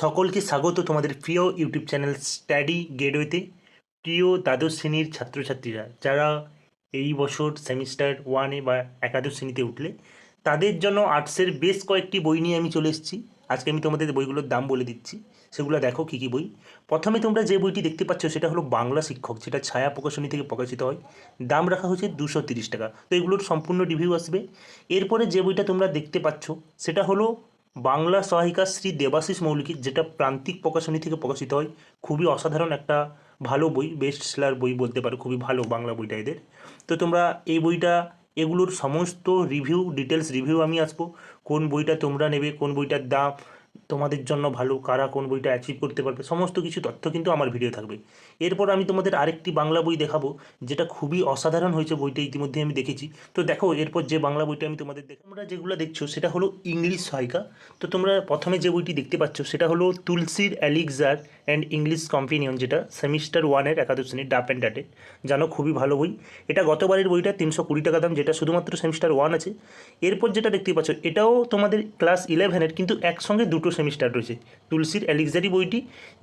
সকলকে স্বাগত তোমাদের প্রিয় ইউটিউব চ্যানেল স্টাডি গেটওয়েতে। প্রিয় দ্বাদশ শ্রেণির ছাত্রছাত্রীরা, যারা এই বছর সেমিস্টার ওয়ানে বা একাদশ শ্রেণীতে উঠলে, তাদের জন্য আর্টসের বেশ কয়েকটি বই নিয়ে আমি চলে এসেছি। আজকে আমি তোমাদের বইগুলোর দাম বলে দিচ্ছি। সেগুলো দেখো কী কী বই। প্রথমে তোমরা যে বইটি দেখতে পাচ্ছ, সেটা হলো বাংলা শিক্ষক, যেটা ছায়া প্রকাশনী থেকে প্রকাশিত হয়। দাম রাখা হয়েছে দুশো তিরিশ টাকা। তো এগুলোর সম্পূর্ণ রিভিউ আসবে। এরপরে যে বইটা তোমরা দেখতে পাচ্ছ, সেটা হলো বাংলা সহায়িকা শ্রী দেবাশিস মৌলিকের যেটা প্রান্তিক প্রকাশনী থেকে প্রকাশিত হয়, খুবই অসাধারণ একটা ভালো বই বেস্ট সেলার বই বলতে পারো, খুবই ভালো বাংলা বইটা এদের। তো তোমরা এই বইটা, এগুলোর সমস্ত রিভিউ ডিটেলস রিভিউ আমি আসব, কোন বইটা তোমরা নেবে, কোন বইটার দাম তোমাদের জন্য ভালো, কারা কোন বইটা অ্যাচিভ করতে পারবে, সমস্ত কিছু তথ্য কিন্তু আমার ভিডিও থাকবে। এরপর আমি তোমাদের আরেকটি বাংলা বই দেখাবো, যেটা খুবই অসাধারণ হয়েছে বইটা ইতিমধ্যে আমি দেখেছি। তো দেখো, এরপর যে বাংলা বইটা আমি তোমাদের দেখ তোমরা যেগুলো দেখছ, সেটা হলো ইংলিশ সহায়িকা। তো তোমরা প্রথমে যে বইটি দেখতে পাচ্ছ, সেটা হলো তুলসির অ্যালিক্সার অ্যান্ড ইংলিশ কম্পিনিয়ন যেটা সেমিস্টার ওয়ানের একাদশ শ্রেণির ডাপ অ্যান্ড ডাটে জানো, খুবই ভালো বই। এটা গতবারের বইটা তিনশো কুড়ি টাকা দাম, যেটা শুধুমাত্র সেমিস্টার ওয়ান আছে। এরপর যেটা দেখতে পাচ্ছ, এটাও তোমাদের ক্লাস ইলেভেনের কিন্তু একসঙ্গে দুটো সেমিস্টার রয়েছে। তুলসির অ্যালিক্সারি বইটি,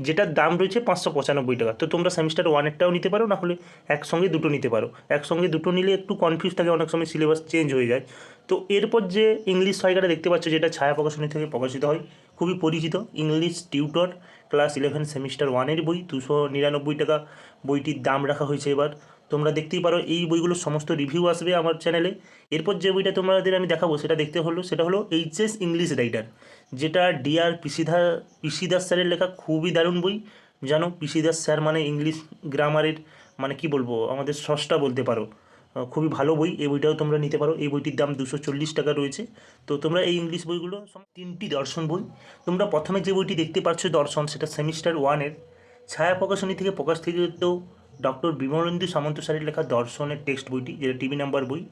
যেটার দাম রয়েছে পাঁচশো পঁচানব্বই টাকা। তো তোমরা সেমিস্টার ওয়ানেরটাও নিতে পারো, না হলে একসঙ্গে দুটো নিতে পারো। একসঙ্গে দুটো নিলে একটু কনফিউজ থাকে, অনেক সময় সিলেবাস চেঞ্জ হয়ে যায়। তো এরপর যে ইংলিশ সহায়িকাটা দেখতে পাচ্ছ, যেটা ছায়া প্রকাশনী থেকে প্রকাশিত হয়, খুবই পরিচিত। English tutor class eleven semester ওয়ানের বই, দুশো নিরানব্বই টাকা বইটির দাম রাখা হয়েছে এবার। তোমরা দেখতেই পারো, এই বইগুলোর সমস্ত রিভিউ আসবে আমার চ্যানেলে এরপর যে বইটা তোমাদের আমি দেখাবো, সেটা দেখতে হলো, সেটা হলো এইচএস ইংলিশ রাইটার যেটা ডিআর পিসিধা, পিসিদাস স্যারের লেখা, খুবই দারুণ বই। জানো, পিসিদাস স্যার মানে ইংলিশ গ্রামারের মানে কি বলব, আমাদের সষ্টা বলতে পারো। খুবই ভালো বই। এই বইটাও তোমরা নিতে পারো। এই বইটির দাম দুশো চল্লিশ টাকা রয়েছে। তো তোমরা এই ইংলিশ বইগুলো তিনটি দর্শন বই। তোমরা প্রথমে যে বইটি দেখতে পাচ্ছ দর্শন, সেটা সেমিস্টার ওয়ানের ছায়া প্রকাশনী থেকে প্রকাশ থেকে প্রকাশিত ডক্টর বিমলেন্দু সামন্ত স্যারের লেখা দর্শনের টেক্সট বইটি, যেটা টিভি নাম্বার বই।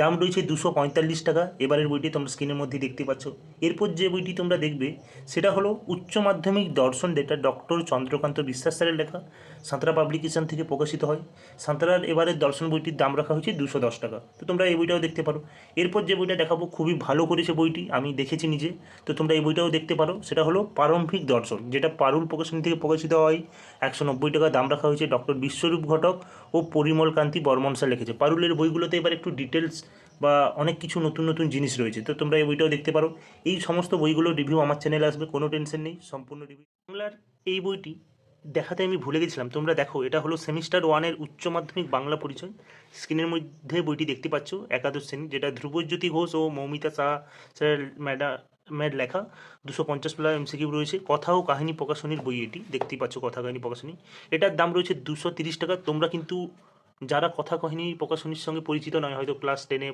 দাম রয়েছে দুশো পঁয়তাল্লিশ টাকা। এবারের বইটি তোমরা স্ক্রিনের মধ্যে দেখতে পাচ্ছ। এরপর যে বইটি তোমরা দেখবে, সেটা হলো উচ্চ মাধ্যমিক দর্শন যেটা ডক্টর চন্দ্রকান্ত বিশ্বাস স্যারের লেখা। সাঁতরা পাবলিকেশন থেকে প্রকাশিত হয়। সাঁতরার এবারের দর্শন বইটির দাম রাখা হয়েছে দুশো দশ টাকা। তো তোমরা এই বইটাও দেখতে পারো। এরপর যে বইটা দেখাবো, খুবই ভালো করেছে বইটি, আমি দেখেছি নিজে। তো তোমরা এই বইটাও দেখতে পারো। সেটা হলো প্রারম্ভিক দর্শন, যেটা পারুল প্রকাশনী থেকে প্রকাশিত হয়। একশো নব্বই টাকা দাম রাখা হয়েছে ডক্টর বিশ্বরূপ ঘটক ও পরিমল কান্তি বর্মন স্যার লিখেছে। পারুলের বইগুলোতে এবার একটু ডিটেলস বা অনেক কিছু নতুন নতুন জিনিস রয়েছে। তো তোমরা এই বইটাও দেখতে পারো। এই সমস্ত বইগুলোর রিভিউ আমার চ্যানেলে আসবে, কোনো টেনশন নেই, সম্পূর্ণ রিভিউ বাংলার এই বইটি দেখাতে আমি ভুলে গেছিলাম। তোমরা দেখো, এটা হলো সেমিস্টার ওয়ানের উচ্চ মাধ্যমিক বাংলা পরিচয়। স্ক্রিনের মধ্যে বইটি দেখতে পাচ্ছ, একাদশ শ্রেণি, যেটা ধ্রুবজ্যোতি ঘোষ ও মৌমিতা শাহ স্যার ম্যাডা লেখা। দুশো পঞ্চাশ প্লাস এমসিকিউ রয়েছে। কথা ও কাহিনী প্রকাশনীর বই এটি। দেখতেই পাচ্ছ, কথা কাহিনী প্রকাশনী। এটার দাম রয়েছে দুশো তিরিশ টাকা। তোমরা কিন্তু যারা কথা কাহিনী প্রকাশনীর সঙ্গে পরিচিত নয়, হয়তো ক্লাস টেনে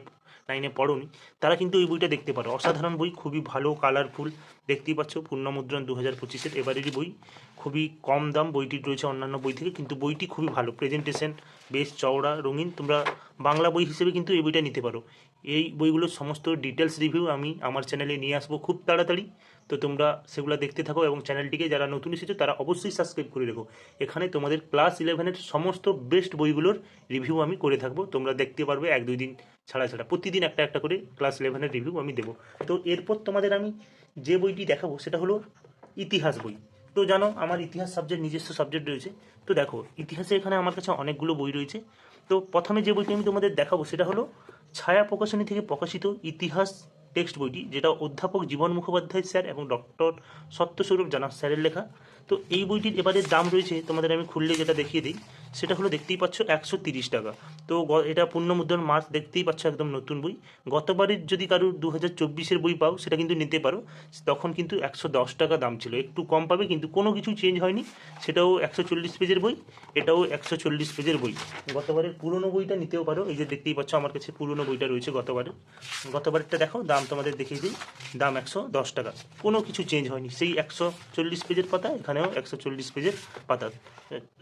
নাইনে পড়নি, তারা কিন্তু এই বইটা দেখতে পারো। অসাধারণ বই, খুবই ভালো কালারফুল দেখতেই পাচ্ছ, পূর্ণমুদ্রণ দু হাজার পঁচিশের এবারেরই বই, খুবই কম দাম বইটি রয়েছে অন্যান্য বই থেকে, কিন্তু বইটি খুবই ভালো। প্রেজেন্টেশন বেশ চওড়া, রঙিন, তোমরা বাংলা বই হিসেবে কিন্তু এই বইটা নিতে পারো। এই বইগুলোর সমস্ত ডিটেলস রিভিউ আমি আমার চ্যানেলে নিয়ে আসব খুব তাড়াতাড়ি। তো তোমরা সেগুলো দেখতে থাকো এবং চ্যানেলটিকে যারা নতুন এসেছ, তারা অবশ্যই সাবস্ক্রাইব করে রেখো। এখানে তোমাদের ক্লাস ইলেভেনের সমস্ত বেস্ট বইগুলোর রিভিউ আমি করে থাকব। তোমরা দেখতে পারবে এক দুই দিন ছাড়া ছাড়া। প্রতিদিন একটা একটা করে ক্লাস ইলেভেনের রিভিউ আমি দেবো। তো এরপর তোমাদের আমি যে বইটি দেখাবো, সেটা হলো ইতিহাস বই। তো জানো, আমার ইতিহাস সাবজেক্ট নিজস্ব সাবজেক্ট রয়েছে। তো দেখো, ইতিহাসে এখানে আমার কাছে অনেকগুলো বই রয়েছে। তো প্রথমে যে বইটি আমি তোমাদের দেখাবো, সেটা হলো ছায়া প্রকাশনী থেকে প্রকাশিত ইতিহাস টেক্সট বইটি, যেটা অধ্যাপক জীবন মুখোপাধ্যায় স্যার এবং ডক্টর সত্যস্বরূপ জানা স্যারের লেখা। তো এই বইটির এবারে দাম রয়েছে, তোমাদের আমি খুললে যেটা দেখিয়ে দিই। সেটা হলো দেখতেই পাচ্ছ একশো তিরিশ টাকা। তো এটা পূর্ণমুদ্রণ মাস দেখতেই পাচ্ছ একদম নতুন বই। গতবারের যদি কারোর দু হাজার চব্বিশের বই পাও, সেটা কিন্তু নিতে পারো। তখন কিন্তু একশো দশ টাকা দাম ছিল। একটু কম পাবে, কিন্তু কোনো কিছু চেঞ্জ হয়নি। সেটাও একশো চল্লিশ পেজের বই, এটাও একশো চল্লিশ পেজের বই। গতবারের পুরনো বইটা নিতেও পারো। এই যে দেখতেই পাচ্ছ আমার কাছে পুরনো বইটা রয়েছে গতবারের গতবারেরটা দেখো দাম তোমাদের দেখিয়ে দিই। দাম একশো দশ টাকা। কোনো কিছু চেঞ্জ হয়নি। সেই একশো চল্লিশ পেজের পাতা, এখানেও একশো চল্লিশ পেজের পাতা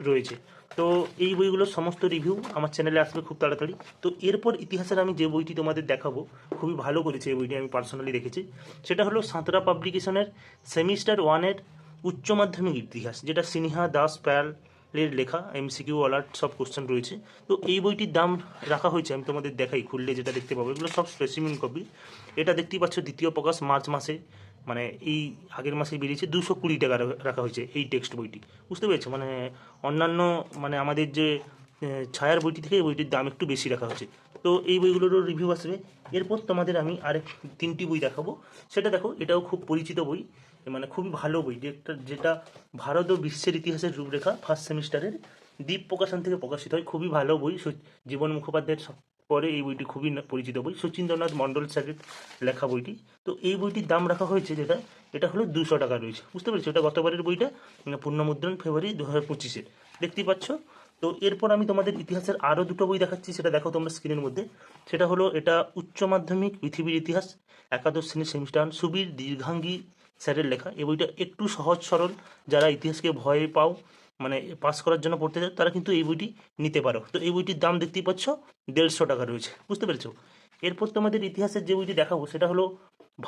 রয়েছে। তো এই বইগুলোর সমস্ত রিভিউ আমার চ্যানেলে আসবে খুব তাড়াতাড়ি। তো এরপর ইতিহাসের আমি যে বইটি তোমাদের দেখাবো, খুবই ভালো করেছে এই বইটি, আমি পার্সোনালি দেখেছি। সেটা হলো সাঁতরা পাবলিকেশনের সেমিস্টার ওয়ানের উচ্চ মাধ্যমিক ইতিহাস, যেটা সিনহা দাস প্যাল এর লেখা এমসিকিউ অলার্ট সব কোশ্চেন রয়েছে। তো এই বইটির দাম রাখা হয়েছে, আমি তোমাদের দেখাই, খুললে যেটা দেখতে পাবো। এগুলো সব স্পেসিমেন কপি এটা দেখতেই পাচ্ছ, দ্বিতীয় প্রকাশ, মার্চ মাসে মানে এই আগের মাসে বেরিয়েছে দুশো কুড়ি টাকা রাখা হয়েছে এই টেক্সট বইটি। বুঝতে পেরেছ? মানে অন্যান্য মানে আমাদের যে ছায়ার বইটি থেকে এই বইটির দাম একটু বেশি রাখা হয়েছে। তো এই বইগুলোরও রিভিউ আসবে। এরপর তোমাদের আমি আরেক তিনটি বই দেখাবো। সেটা দেখো, এটাও খুব পরিচিত বই। মানে খুবই ভালো বই। যেটা যেটা ভারত ও বিশ্বের ইতিহাসের রূপরেখা ফার্স্ট সেমিস্টারের দ্বীপ প্রকাশন থেকে প্রকাশিত হয়। খুবই ভালো বই। জীবন মুখোপাধ্যায়ের পরে এই বইটি খুবই পরিচিত বই শচীন্দ্রনাথ মণ্ডল স্যারের লেখা বইটি। তো এই বইটির দাম রাখা হয়েছে যেটা, এটা হলো দুশো টাকা রয়েছে। বুঝতে পেরেছ? এটা গতবারের বইটা পূর্ণমুদ্রণ, ফেব্রুয়ারি দু হাজার পঁচিশের দেখতেই পাচ্ছ? তো এরপর আমি তোমাদের ইতিহাসের আরও দুটো বই দেখাচ্ছি, সেটা দেখো তোমরা স্ক্রিনের মধ্যে। সেটা হলো, এটা উচ্চ মাধ্যমিক পৃথিবীর ইতিহাস, একাদশ শ্রেণির সেমিস্টার, সুবীর দীর্ঘাঙ্গী স্যারের লেখা। এই বইটা একটু সহজ সরল, যারা ইতিহাসকে ভয় পাও মানে পাস করার জন্য পড়তে চাও তারা কিন্তু এই বইটি নিতে পারো। তো এই বইটির দাম দেখতেই পাচ্ছ, দেড়শো টাকা রয়েছে। বুঝতে পেরেছ? এরপর তোমাদের ইতিহাসের যে বইটি দেখাবো, সেটা হলো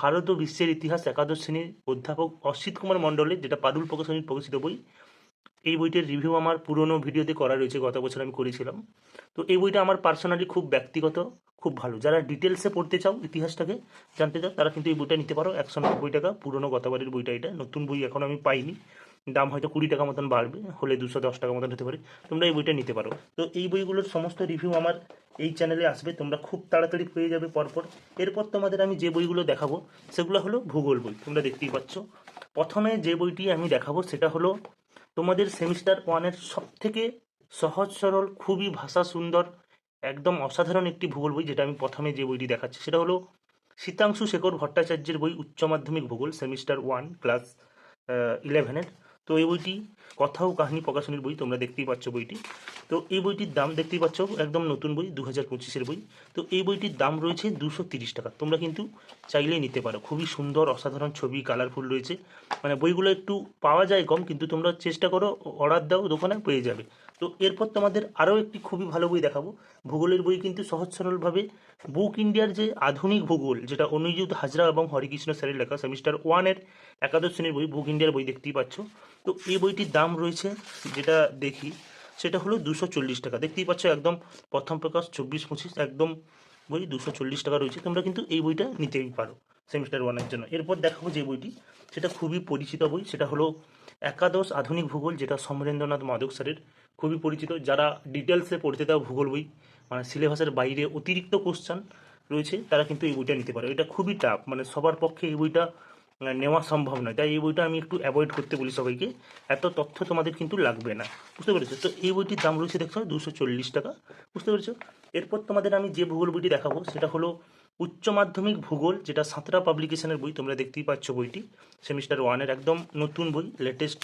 ভারত ও বিশ্বের ইতিহাস একাদশ শ্রেণির অধ্যাপক অসিত কুমার মণ্ডলের, যেটা পারুল প্রকাশনীর প্রকাশিত বই। এই বইটির রিভিউ আমার পুরনো ভিডিওতে করা রয়েছে, গত বছর আমি করেছিলাম। তো এই বইটা আমার পার্সোনালি খুব ব্যক্তিগত, খুব ভালো। যারা ডিটেলসে পড়তে চাও ইতিহাসটাকে জানতে চাও, তারা কিন্তু এই বইটা নিতে পারো। একশো নব্বই টাকা, পুরনো গতবারের বইটা এটা। নতুন বই এখন আমি পাইনি। দাম হয়তো কুড়ি টাকা মতন বাড়বে, হলে দুশো দশ টাকা মতন হতে পারে, তোমরা এই বইটা নিতে পারো। তো এই বইগুলোর সমস্ত রিভিউ আমার এই চ্যানেলে আসবে, তোমরা খুব তাড়াতাড়ি পেয়ে যাবে পরপর। এরপর তোমাদের আমি যে বইগুলো দেখাবো, সেগুলো হলো ভূগোল বই, তোমরা দেখতেই পাচ্ছ। প্রথমে যে বইটি আমি দেখাবো, সেটা হলো তোমাদের সেমিস্টার ওয়ানের সব থেকে সহজ সরল, খুবই ভাষা সুন্দর, একদম অসাধারণ একটি ভূগোল বই, যেটা আমি প্রথমে যে বইটি দেখাচ্ছি, সেটা হলো শীতাংশু শেখর ভট্টাচার্যের বই উচ্চ মাধ্যমিক ভূগোল সেমিস্টার ওয়ান ক্লাস ইলেভেনের তো এই বইটি কথা ও কাহিনী প্রকাশনীর বই, তোমরা দেখতেই পাচ্ছ বইটি। তো এই বইটির দাম দেখতেই পাচ্ছ, একদম নতুন বই দু হাজার পঁচিশের বই। তো এই বইটির দাম রয়েছে দুশো তিরিশ টাকা। তোমরা কিন্তু চাইলেই নিতে পারো। খুবই সুন্দর, অসাধারণ ছবি কালারফুল রয়েছে। মানে বইগুলো একটু পাওয়া যায় কম, কিন্তু তোমরা চেষ্টা করো, অর্ডার দাও, দোকানে পেয়ে যাবে। তো এরপর তোমাদের আরও একটি খুবই ভালো বই দেখাবো। ভূগোলের বই কিন্তু সহজ সরলভাবে বুক ইন্ডিয়ার যে আধুনিক ভূগোল, যেটা অনুযুত হাজরা এবং হরিকৃষ্ণ স্যারের লেখা সেমিস্টার ওয়ানের একাদশ শ্রেণির বই, বুক ইন্ডিয়ার বই দেখতেই পাচ্ছ। তো এই বইটির দাম রয়েছে, যেটা দেখি, সেটা হলো দুশো চল্লিশ টাকা। দেখতেই পাচ্ছ একদম প্রথম প্রকাশ চব্বিশ পঁচিশ, একদম বই দুশো চল্লিশ টাকা রয়েছে। তোমরা কিন্তু এই বইটা নিতেই পারো সেমিস্টার ওয়ানের জন্য। এরপর দেখাবো যে বইটি, সেটা খুবই পরিচিত বই, সেটা হলো একাদশ আধুনিক ভূগোল, যেটা সমরেন্দ্রনাথ মাধব স্যারের খুবই পরিচিত, যারা ডিটেলসে পড়তে দেওয়া ভূগোল বই মানে সিলেবাসের বাইরে অতিরিক্ত কোশ্চান রয়েছে, তারা কিন্তু এই বইটা নিতে পারে। এটা খুবই টাফ মানে সবার পক্ষে এই বইটা নেওয়া সম্ভব নয়। তাই এই বইটা আমি একটু অ্যাভয়েড করতে বলি সবাইকে। এত তথ্য তোমাদের কিন্তু লাগবে না। বুঝতে পেরেছ? তো এই বইটির দাম রয়েছে দেখছ, দুশো চল্লিশ টাকা। বুঝতে পেরেছ? এরপর তোমাদের আমি যে ভূগোল বইটি দেখাবো, সেটা হলো উচ্চ মাধ্যমিক ভূগোল, যেটা সাঁতরা পাবলিকেশনের বই, তোমরা দেখতেই পাচ্ছ বইটি। সেমিস্টার ওয়ানের একদম নতুন বই লেটেস্ট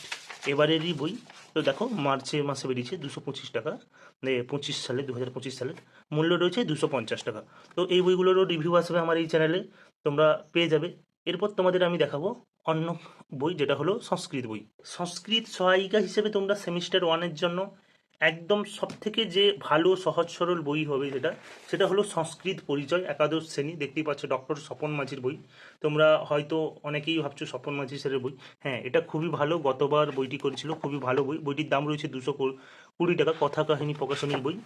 এবারেরই বই। তো দেখো মার্চে মাসে বেরিয়েছে দুশো পঁচিশ টাকা মানে পঁচিশ সালে দু হাজার পঁচিশ সালের মূল্য রয়েছে দুশো পঞ্চাশ টাকা। তো এই বইগুলোরও রিভিউ আসবে আমার এই চ্যানেলে তোমরা পেয়ে যাবে। এরপর তোমাদের আমি দেখাবো অন্য বই, যেটা হলো সংস্কৃত বই। সংস্কৃত সহায়িকা হিসেবে তোমরা সেমিস্টার ওয়ানের জন্য একদম সব থেকে যে ভালো, সহজ, সরল বই হবে যেটা, সেটা হলো সংস্কৃত পরিচয়, একাদশ শ্রেণি। দেখতেই পাচ্ছ ডক্টর স্বপন মাঝির বই। তোমরা হয়তো অনেকেই ভাবছ স্বপন মাঝি স্যারের বই। হ্যাঁ এটা খুবই ভালো, গতবার বইটি করেছিল, খুবই ভালো বই। বইটির দাম রয়েছে দুশো কুড়ি টাকা কথা কাহিনী প্রকাশনীর বই।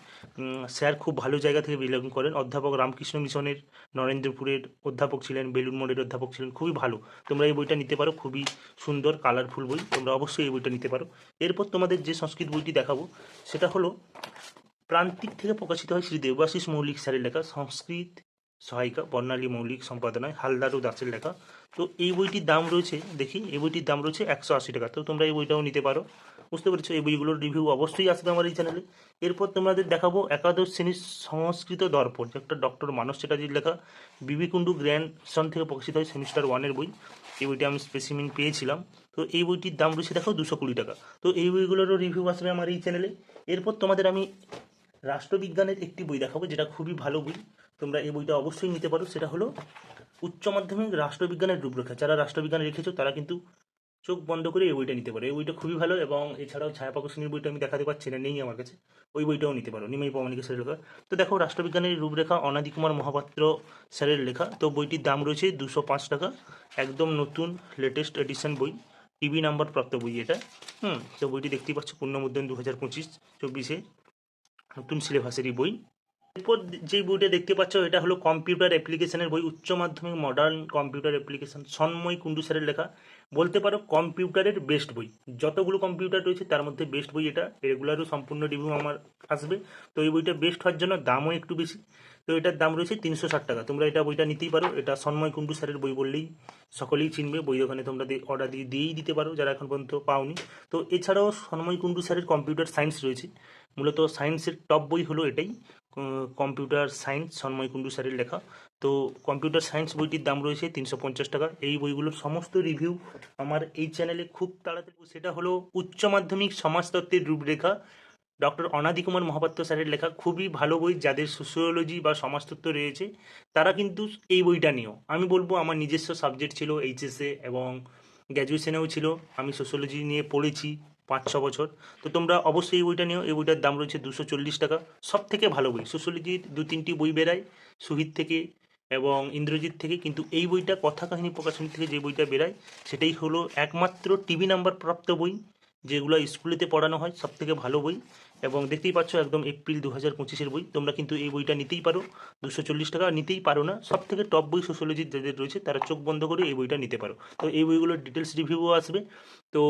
স্যার খুব ভালো জায়গা থেকে বিলং করেন। অধ্যাপক রামকৃষ্ণ মিশনের নরেন্দ্রপুরের অধ্যাপক ছিলেন বেলুন মোড়ের অধ্যাপক ছিলেন। খুবই ভালো। তোমরা এই বইটা নিতে পারো। খুবই সুন্দর কালারফুল বই। তোমরা অবশ্যই এই বইটা নিতে পারো। এরপর তোমাদের যে সংস্কৃত বইটি দেখাবো, সেটা হলো প্রান্তিক থেকে প্রকাশিত হয় শ্রী দেবাশিস মৌলিক স্যারের লেখা, সংস্কৃত সহায়িকা বর্ণালী মৌলিক সম্পাদনায় হালদার ও দাসের লেখা। তো এই বইটির দাম রয়েছে, দেখি, এই বইটির দাম রয়েছে একশো আশি টাকা। তো তোমরা এই বইটাও নিতে পারো। বুঝতে পেরেছ? এই বইগুলোর রিভিউ অবশ্যই আসবে আমার এই চ্যানেলে এরপর তোমাদের দেখাবো একাদশ শ্রেণির সংস্কৃত দর্পণ একটা ডক্টর মানস চ্যাটার্জির লেখা বিবি কুণ্ডু গ্র্যান্ডসন থেকে প্রকাশিত হয় সেমিস্টার ওয়ানের বই। এই বইটি আমি স্পেসিমিন পেয়েছিলাম। তো এই বইটির দাম রয়েছে দেখো দুশো কুড়ি টাকা। তো এই বইগুলোরও রিভিউ আসবে আমার এই চ্যানেলে এরপর তোমাদের আমি রাষ্ট্রবিজ্ঞানের একটি বই দেখাবো, যেটা খুবই ভালো বই। তোমরা এই বইটা অবশ্যই নিতে পারো। সেটা হলো উচ্চ মাধ্যমিক রাষ্ট্রবিজ্ঞানের রূপরেখা। যারা রাষ্ট্রবিজ্ঞান রেখেছো, তারা কিন্তু চোখ বন্ধ করে এই বইটা নিতে পারো। এই বইটা খুবই ভালো এবং এছাড়াও ছায়া প্রকাশনীর বইটা আমি দেখাতে পারছি না, নেই আমার কাছে। ওই বইটাও নিতে পারো, নিমাই পমানিকা স্যারের লেখা। তো দেখো, রাষ্ট্রবিজ্ঞানের রূপরেখা অনাদি কুমার মহাপাত্র স্যারের লেখা। তো বইটির দাম রয়েছে দুশো পাঁচ টাকা। একদম নতুন লেটেস্ট এডিশন বই। টিভি নাম্বার প্রাপ্ত বই এটা। হুম, তো বইটি দেখতেই পাচ্ছ, পূর্ণমুদ্রণ দু হাজার পঁচিশ, চব্বিশে। নতুন সিলেবাসেরই বই। এরপর যে বইটা দেখতে পাচ্ছ, এটা হলো কম্পিউটার অ্যাপ্লিকেশনের বই, উচ্চ Madhyamik modern computer application Sanmoy Kundu স্যারের লেখা। বলতে পারো কম্পিউটারের বেস্ট বই। যতগুলো কম্পিউটার রয়েছে, তার মধ্যে বেস্ট বই এটা। রেগুলারও সম্পূর্ণ রিভিউ আমার আসবে। তো এই বইটা বেস্ট হওয়ার জন্য দামও একটু বেশি। তো এটার দাম রয়েছে তিনশো ষাট টাকা। তোমরা এটা বইটা নিতেই পারো। এটা সন্ময় কুণ্ডু স্যারের বই বললেই সকলেই চিনবে। বই দোকানে তোমরা অর্ডার দিয়ে দিয়েই দিতে পারো যারা এখন পর্যন্ত পাওনি। তো এছাড়াও সন্ময় কুণ্ডু স্যারের কম্পিউটার সায়েন্স রয়েছে। মূলত সায়েন্সের টপ বই হলো এটাই। কম্পিউটার সায়েন্স, সন্ময় কুণ্ডু স্যারের লেখা। তো কম্পিউটার সায়েন্স বইটির দাম রয়েছে তিনশো পঞ্চাশ টাকা। এই বইগুলোর সমস্ত রিভিউ আমার এই চ্যানেলে খুব তাড়াতাড়ি সেটা হলো উচ্চ মাধ্যমিক সমাজতত্ত্বের রূপরেখা। ডক্টর অনাদি কুমার মহাপাত্র স্যারের লেখা খুবই ভালো বই, যাদের সোশিওলজি বা সমাজতত্ত্ব রয়েছে, তারা কিন্তু এই বইটা নিও। আমি বলব আমার নিজস্ব সাবজেক্ট ছিল এইচএসএ এবং গ্র্যাজুয়েশনেও ছিল। আমি সোশিওলজি নিয়ে পড়েছি। পাঁচ ছ বছর। তো তোমরা অবশ্যই এই বইটা নিও। এই বইটার দাম রয়েছে দুশো চল্লিশ টাকা। সব থেকে ভালো বই সোশিওলজির দু তিনটি বই বেরায় সুহিত থেকে এবং ইন্দ্রজিৎ থেকে, কিন্তু এই বইটা কথা কাহিনী প্রকাশনী থেকে যে বইটা বেরায় সেটাই হলো একমাত্র টিভি নাম্বার প্রাপ্ত বই, যেগুলো স্কুলেতে পড়ানো হয় সব থেকে ভালো বই। এবং দেখতেই পাচ্ছ একদম এপ্রিল দু হাজার পঁচিশের বই। তোমরা কিন্তু এই বইটা নিতেই পারো, দুশো চল্লিশ টাকা, নিতেই পারো না। সব থেকে টপ বই সোশ্যোলজির যাদের রয়েছে, তারা চোখ বন্ধ করে এই বইটা নিতে পারো। তো এই বইগুলোর ডিটেলস রিভিউও আসবে। তো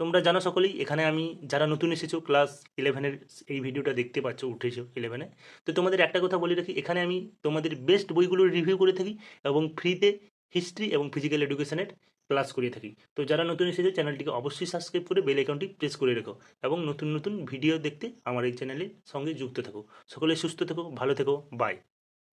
তোমরা জানো সকলেই, এখানে আমি যারা নতুন এসেছ ক্লাস ইলেভেনের এই ভিডিওটা দেখতে পাচ্ছ, উঠেছো ইলেভেনে তো তোমাদের একটা কথা বলে রাখি, এখানে আমি তোমাদের বেস্ট বইগুলোর রিভিউ করে থাকি এবং ফ্রিতে হিস্ট্রি এবং ফিজিক্যাল এডুকেশনের ক্লাস করিয়ে থাকি। তো যারা নতুন এসেছে চ্যানেলটিকে অবশ্যই সাবস্ক্রাইব করে বেল আইকনটি প্রেস করে রেখো এবং নতুন নতুন ভিডিও দেখতে আমার এই চ্যানেলের সঙ্গে যুক্ত থাকো। সকলে সুস্থ থেকো, ভালো থেকো বাই